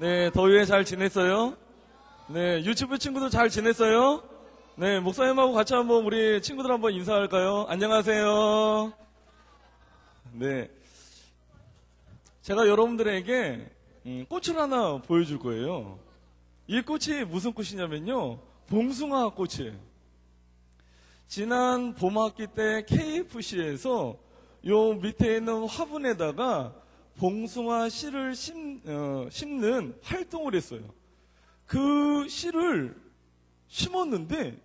네, 더위에 잘 지냈어요? 네, 유튜브 친구들 잘 지냈어요? 네, 목사님하고 같이 한번 우리 친구들 한번 인사할까요? 안녕하세요. 네. 제가 여러분들에게 음, 꽃을 하나 보여줄 거예요. 이 꽃이 무슨 꽃이냐면요. 봉숭아 꽃이에요. 지난 봄학기 때 KFC에서 요 밑에 있는 화분에다가 봉숭아 씨를 심, 어, 심는 활동을 했어요. 그 씨를 심었는데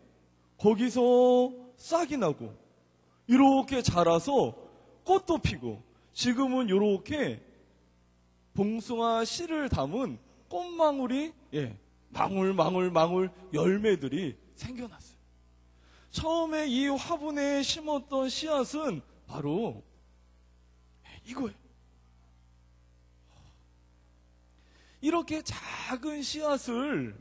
거기서 싹이 나고 이렇게 자라서 꽃도 피고 지금은 이렇게 봉숭아 씨를 담은 꽃망울이 예, 망울 망울 망울 열매들이 생겨났어요. 처음에 이 화분에 심었던 씨앗은 바로 이거예요. 이렇게 작은 씨앗을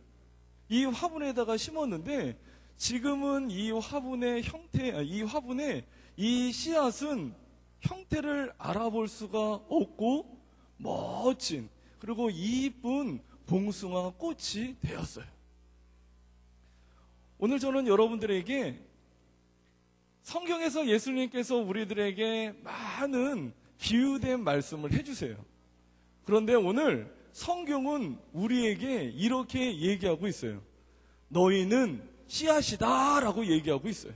이 화분에다가 심었는데 지금은 이 화분의 형태, 아, 이 화분의 이 씨앗은 형태를 알아볼 수가 없고 멋진 그리고 이쁜 봉숭아 꽃이 되었어요. 오늘 저는 여러분들에게 성경에서 예수님께서 우리들에게 많은 비유된 말씀을 해주세요. 그런데 오늘 성경은 우리에게 이렇게 얘기하고 있어요. 너희는 씨앗이다 라고 얘기하고 있어요.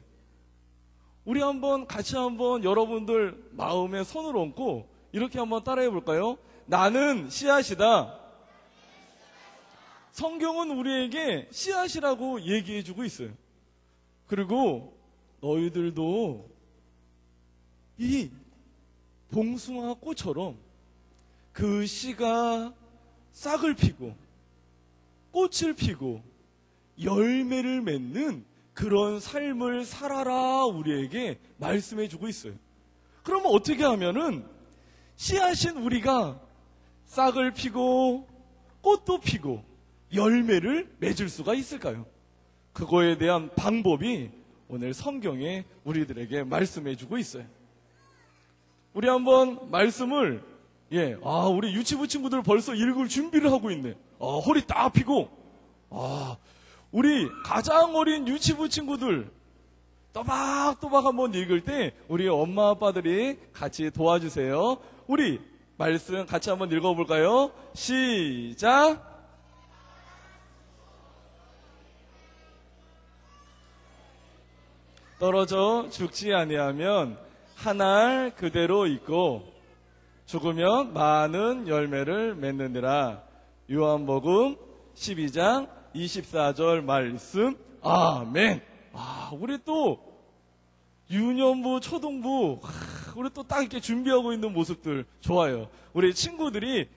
우리 한번 같이 한번 여러분들 마음에 손을 얹고 이렇게 한번 따라해 볼까요? 나는 씨앗이다. 성경은 우리에게 씨앗이라고 얘기해 주고 있어요. 그리고 너희들도 이 봉숭아 꽃처럼 그 씨가 싹을 피고 꽃을 피고 열매를 맺는 그런 삶을 살아라 우리에게 말씀해 주고 있어요. 그러면 어떻게 하면은 씨앗인 우리가 싹을 피고 꽃도 피고 열매를 맺을 수가 있을까요? 그거에 대한 방법이 오늘 성경에 우리들에게 말씀해 주고 있어요. 우리 한번 말씀을 예, 아, 우리 유치부 친구들 벌써 읽을 준비를 하고 있네. 아, 허리 딱 펴고 아, 우리 가장 어린 유치부 친구들 또박또박 한번 읽을 때 우리 엄마 아빠들이 같이 도와주세요. 우리 말씀 같이 한번 읽어볼까요? 시작. 떨어져 죽지 아니하면 한 알 그대로 있고 죽으면 많은 열매를 맺느니라. 요한복음 12장 24절 말씀. 아멘. 아, 우리 또 유년부, 초등부, 우리 또 딱 이렇게 준비하고 있는 모습들 좋아요. 우리 친구들이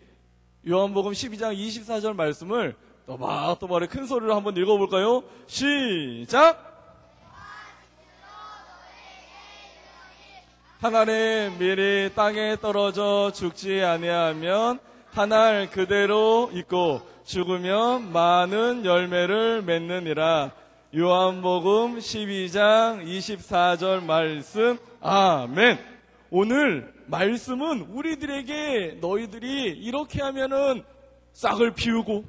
요한복음 12장 24절 말씀을 또박또박 큰 소리로 한번 읽어볼까요? 시작! 하나의 밀이 땅에 떨어져 죽지 아니하면 한 알 그대로 있고 죽으면 많은 열매를 맺느니라. 요한복음 12장 24절 말씀. 아멘. 오늘 말씀은 우리들에게 너희들이 이렇게 하면은 싹을 피우고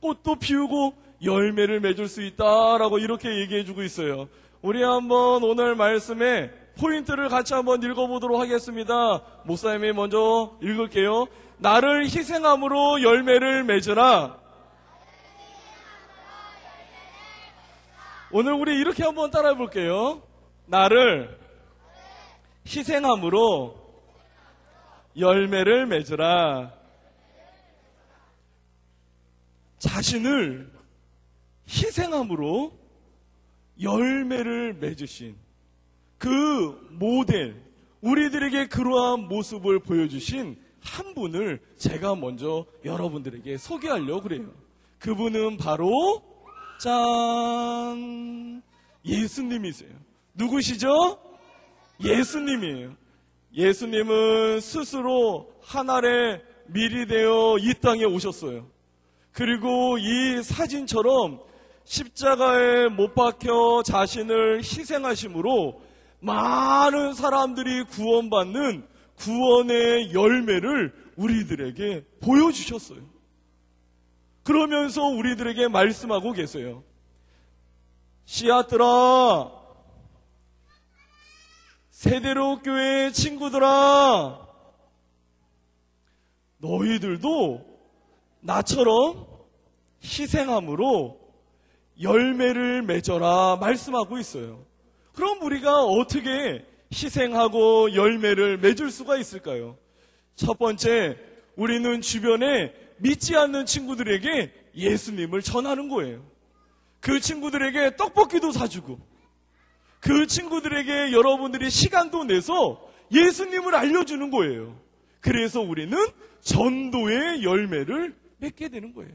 꽃도 피우고 열매를 맺을 수 있다라고 이렇게 얘기해 주고 있어요. 우리 한번 오늘 말씀에 포인트를 같이 한번 읽어보도록 하겠습니다. 목사님이 먼저 읽을게요. 나를 희생함으로 열매를 맺으라. 오늘 우리 이렇게 한번 따라해 볼게요. 나를 희생함으로 열매를 맺으라. 자신을 희생함으로 열매를 맺으신 그 모델, 우리들에게 그러한 모습을 보여주신 한 분을 제가 먼저 여러분들에게 소개하려고 그래요. 그분은 바로 짠 예수님이세요. 누구시죠? 예수님이에요. 예수님은 스스로 하늘의 밀이 되어 이 땅에 오셨어요. 그리고 이 사진처럼 십자가에 못 박혀 자신을 희생하심으로 많은 사람들이 구원받는 구원의 열매를 우리들에게 보여주셨어요. 그러면서 우리들에게 말씀하고 계세요. 씨앗들아, 세대로 교회 친구들아, 너희들도 나처럼 희생함으로 열매를 맺어라 말씀하고 있어요. 그럼 우리가 어떻게 희생하고 열매를 맺을 수가 있을까요? 첫 번째, 우리는 주변에 믿지 않는 친구들에게 예수님을 전하는 거예요. 그 친구들에게 떡볶이도 사주고, 그 친구들에게 여러분들이 시간도 내서 예수님을 알려주는 거예요. 그래서 우리는 전도의 열매를 맺게 되는 거예요.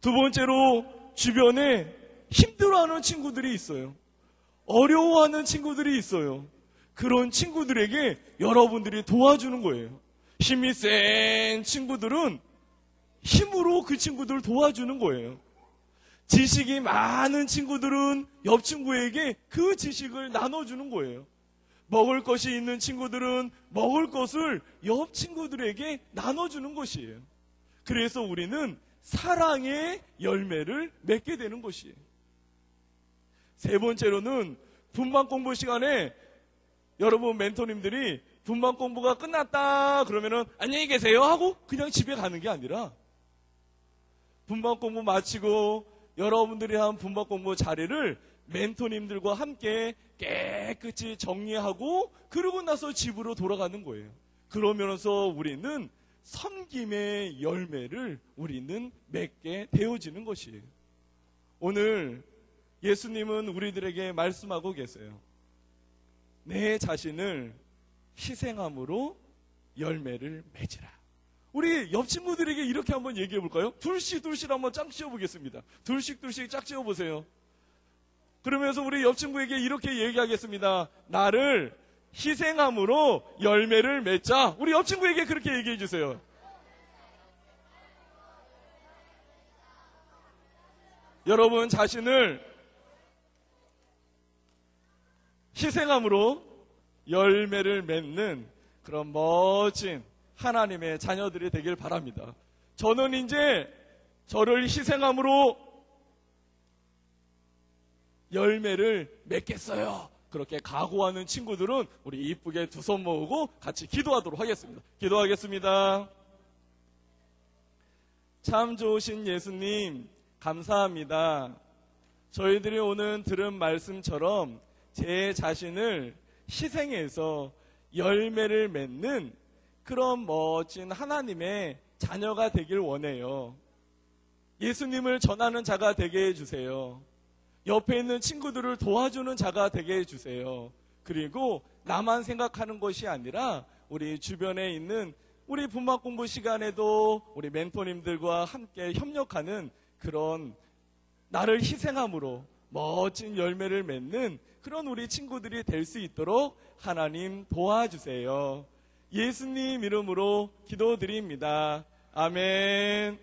두 번째로 주변에 힘들어하는 친구들이 있어요. 어려워하는 친구들이 있어요. 그런 친구들에게 여러분들이 도와주는 거예요. 힘이 센 친구들은 힘으로 그 친구들을 도와주는 거예요. 지식이 많은 친구들은 옆 친구에게 그 지식을 나눠주는 거예요. 먹을 것이 있는 친구들은 먹을 것을 옆 친구들에게 나눠주는 것이에요. 그래서 우리는 사랑의 열매를 맺게 되는 것이에요. 세 번째로는 분반 공부 시간에 여러분 멘토님들이 분반 공부가 끝났다 그러면은 안녕히 계세요 하고 그냥 집에 가는 게 아니라 분반 공부 마치고 여러분들이 한 분반 공부 자리를 멘토님들과 함께 깨끗이 정리하고 그러고 나서 집으로 돌아가는 거예요. 그러면서 우리는 섬김의 열매를 우리는 맺게 되어지는 것이에요. 오늘 예수님은 우리들에게 말씀하고 계세요. 내 자신을 희생함으로 열매를 맺으라. 우리 옆 친구들에게 이렇게 한번 얘기해 볼까요? 둘씩 둘씩 한번 짝 지어 보겠습니다. 둘씩 둘씩 짝 지어 보세요. 그러면서 우리 옆 친구에게 이렇게 얘기하겠습니다. 나를 희생함으로 열매를 맺자. 우리 옆 친구에게 그렇게 얘기해 주세요. 여러분 자신을 희생함으로 열매를 맺는 그런 멋진 하나님의 자녀들이 되길 바랍니다. 저는 이제 저를 희생함으로 열매를 맺겠어요. 그렇게 각오하는 친구들은 우리 이쁘게 두 손 모으고 같이 기도하도록 하겠습니다. 기도하겠습니다. 참 좋으신 예수님, 감사합니다. 저희들이 오늘 들은 말씀처럼 제 자신을 희생해서 열매를 맺는 그런 멋진 하나님의 자녀가 되길 원해요. 예수님을 전하는 자가 되게 해주세요. 옆에 있는 친구들을 도와주는 자가 되게 해주세요. 그리고 나만 생각하는 것이 아니라 우리 주변에 있는 우리 분막 공부 시간에도 우리 멘토님들과 함께 협력하는 그런 나를 희생함으로 멋진 열매를 맺는 그런 우리 친구들이 될 수 있도록 하나님 도와주세요. 예수님 이름으로 기도드립니다. 아멘.